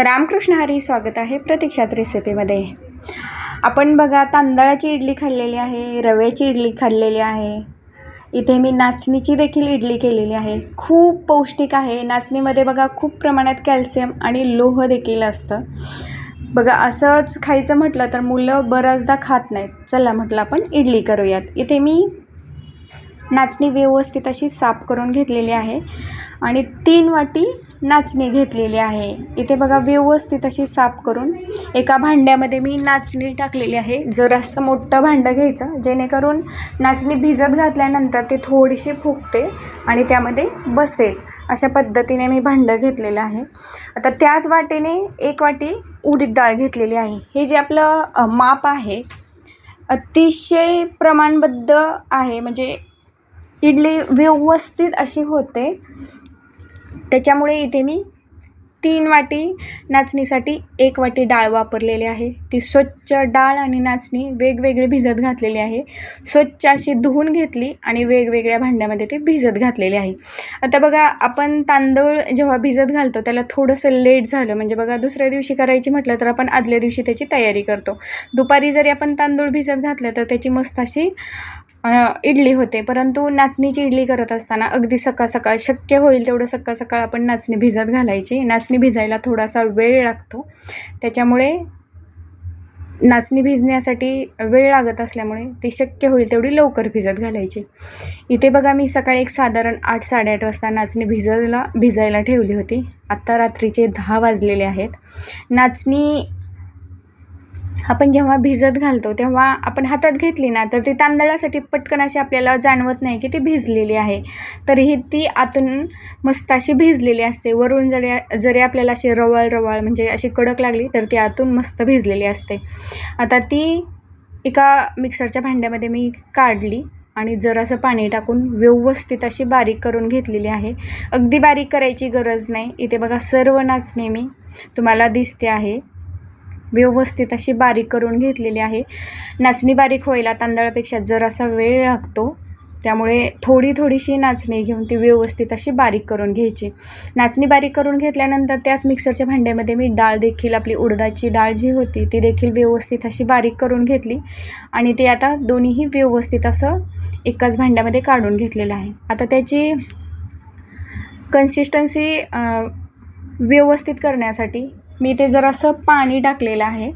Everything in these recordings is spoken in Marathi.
रामकृष्ण हरी स्वागत आहे प्रतीक्षाच रेसिपीमध्ये आपण बघा तांदळाची इडली खाल्लेली आहे रव्याची इडली खाल्लेली आहे. इथे मी नाचणीची देखील इडली केलेली आहे. खूप पौष्टिक आहे. नाचणीमध्ये बघा खूप प्रमाणात कॅल्शियम आणि लोह देखील असतं. बघा असंच खायचं म्हटलं तर मुलं बऱ्याचदा खात नाहीत. चला म्हटलं आपण इडली करूयात. इथे मी नाचणी व्यवस्थित अशी साफ करून घेतलेली आहे. आणि तीन वाटी नाचणी घेतलेली आहे. इथे बघा व्यवस्थित अशी साफ करून एका भांड्यामध्ये मी नाचणी टाकलेली आहे. जरासं मोठं भांडं घ्यायचं जेणेकरून नाचणी भिजत घातल्यानंतर ते थोडीशी फुगते आणि त्यामध्ये बसेल. अशा पद्धतीने मी भांडं घेतलेलं आहे. आता त्याच वाटेने एक वाटी उडीद डाळ घेतलेली आहे. हे जे आपलं माप आहे अतिशय प्रमाणबद्ध आहे. म्हणजे इडली व्यवस्थित अशी होते. त्याच्यामुळे इथे मी तीन वाटी नाचणीसाठी एक वाटी डाळ वापरलेली आहे. ती स्वच्छ डाळ आणि नाचणी वेगवेगळी भिजत घातलेली आहे. स्वच्छ अशी धुवून घेतली आणि वेगवेगळ्या भांड्यामध्ये ते भिजत घातलेले आहे. आता बघा आपण तांदूळ जेव्हा भिजत घालतो त्याला थोडंसं लेट झालं. म्हणजे बघा दुसऱ्या दिवशी करायची म्हटलं तर आपण आदल्या दिवशी त्याची तयारी करतो. दुपारी जरी आपण तांदूळ भिजत घातलं तर त्याची मस्त अशी इडली होते. परंतु नाचणीची इडली करत असताना अगदी सकाळ सकाळ शक्य होईल तेवढं सकाळ सकाळ आपण नाचणी भिजत घालायची. नाचणी भिजायला थोडासा वेळ लागतो. त्याच्यामुळे नाचणी भिजण्यासाठी वेळ लागत असल्यामुळे ती शक्य होईल तेवढी लवकर भिजत घालायची. इथे बघा मी सकाळी एक साधारण आठ साडेआठ वाजता नाचणी भिजायला भिजायला ठेवली होती. आत्ता रात्रीचे दहा वाजलेले आहेत. नाचणी आपण जेव्हा भिजत घालतो तेव्हा आपण हातात घेतली ना तर ती तांदळासाठी पटकन अशी आपल्याला जाणवत नाही की ती भिजलेली आहे. तरीही ती आतून मस्त अशी भिजलेली असते. वरून जरी जरी आपल्याला अशी रवाळ रवाळ म्हणजे अशी कडक लागली तर ती आतून मस्त भिजलेली असते. आता ती एका मिक्सरच्या भांड्यामध्ये मी काढली आणि जरासं पाणी टाकून व्यवस्थित अशी बारीक करून घेतलेली आहे. अगदी बारीक करायची गरज नाही. इथे बघा सर्व नाचणे मी तुम्हाला दिसते आहे. व्यवस्थित अशी बारीक करून घेतलेली आहे. नाचणी बारीक व्हायला तांदळापेक्षा जरासा वेळ लागतो. त्यामुळे थोडी थोडीशी नाचणी घेऊन ती व्यवस्थित अशी बारीक करून घ्यायची. नाचणी बारीक करून घेतल्यानंतर त्याच मिक्सरच्या भांड्यामध्ये मी डाळ देखील आपली उडदाची डाळ जी होती ती देखील व्यवस्थित अशी बारीक करून घेतली. आणि ते आता दोन्हीही व्यवस्थित असं एकाच भांड्यामध्ये काढून घेतलेलं आहे. आता त्याची कन्सिस्टन्सी व्यवस्थित करण्यासाठी मी ते जरासं पाणी टाकलेलं आहे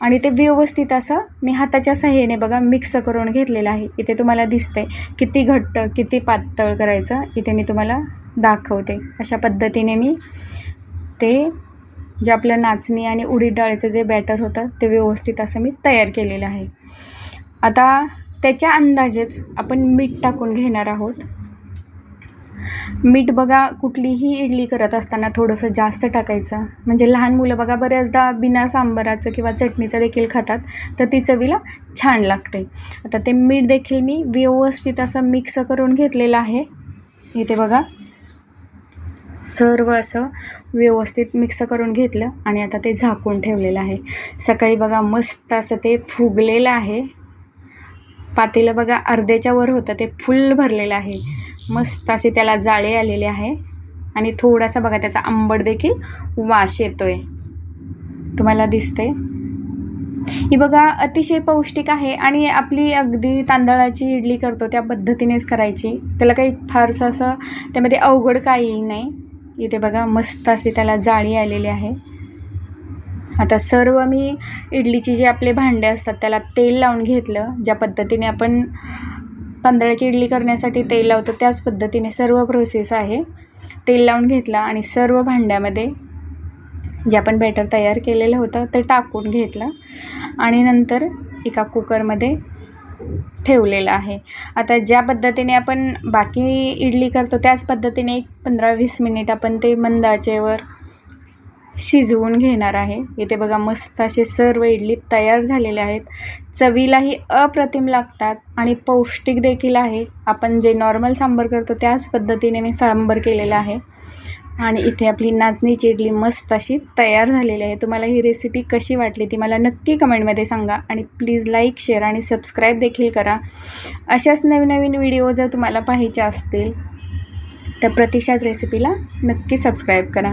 आणि ते व्यवस्थित असं मी हाताच्या सहाय्याने बघा मिक्स करून घेतलेलं आहे. इथे तुम्हाला दिसतंय किती घट्ट किती पातळ करायचं इथे मी तुम्हाला दाखवते. अशा पद्धतीने मी ते जे आपलं नाचणी आणि उडीद डाळीचं जे बॅटर होतं ते व्यवस्थित असं मी तयार केलेलं आहे. आता त्याच्या अंदाजेच आपण मीठ टाकून घेणार आहोत. मीठ बघा कुठलीही इडली करत असताना थोडंसं जास्त टाकायचं. म्हणजे लहान मुलं बघा बऱ्याचदा बिना सांबाराचं किंवा चटणीचं देखील खातात तर ती चवीला छान लागते. आता ते मीठ देखील मी व्यवस्थित असं मिक्स करून घेतलेलं आहे. इथे बघा. सर्व असं व्यवस्थित मिक्स करून घेतलं आणि आता ते झाकून ठेवलेलं आहे. सकाळी बघा मस्त असं ते फुगलेलं आहे. पातेलं बघा अर्ध्याच्या वर होतं ते फुल भरलेलं आहे. मस्त असे त्याला जाळे आलेले आहे. आणि थोडासा बघा त्याचा आंबट देखील वास येतोय. तुम्हाला दिसते ही बघा अतिशय पौष्टिक आहे आणि आपली अगदी तांदळाची इडली करतो त्या पद्धतीनेच करायची. त्याला काही फारसं असं त्यामध्ये अवघड काही नाही. इथे बघा मस्त अशी त्याला जाळी आलेली आहे. आता सर्व मी इडलीची जे आपले भांडे असतात त्याला तेल लावून घेतलं ज्या पद्धतीने आपण तांदळाची इडली करण्यासाठी तेल लावतो. त्याच पद्धतीने सर्व प्रोसेस आहे. तेल लावून घेतलं आणि सर्व भांड्यामध्ये जे आपण बॅटर तयार केलेलं होतं ते टाकून घेतलं आणि नंतर एका कुकरमध्ये ठेवलेलं आहे. आता ज्या पद्धतीने आपण बाकी इडली करतो त्याच पद्धतीने एक पंधरा वीस मिनिट आपण ते मंद आचेवर शिजवून घेणार आहे. इथे बघा मस्त असे सर्व इडली तयार झालेले आहेत. चवीलाही अप्रतिम लागतात आणि पौष्टिक देखील आहे. आपण जे नॉर्मल सांबर करतो त्याच पद्धतीने मी सांबर केलेला आहे. आणि इथे आपली नाचणीची इडली मस्त अशी तयार झालेली आहे. तुम्हाला ही रेसिपी कशी वाटली ती मला नक्की कमेंटमध्ये सांगा आणि प्लीज लाईक शेअर आणि सबस्क्राईब देखील करा. अशाच नवीन नवीन व्हिडिओ जर तुम्हाला पाहायच्या असतील तर प्रतीक्षाच रेसिपीला नक्की सबस्क्राईब करा.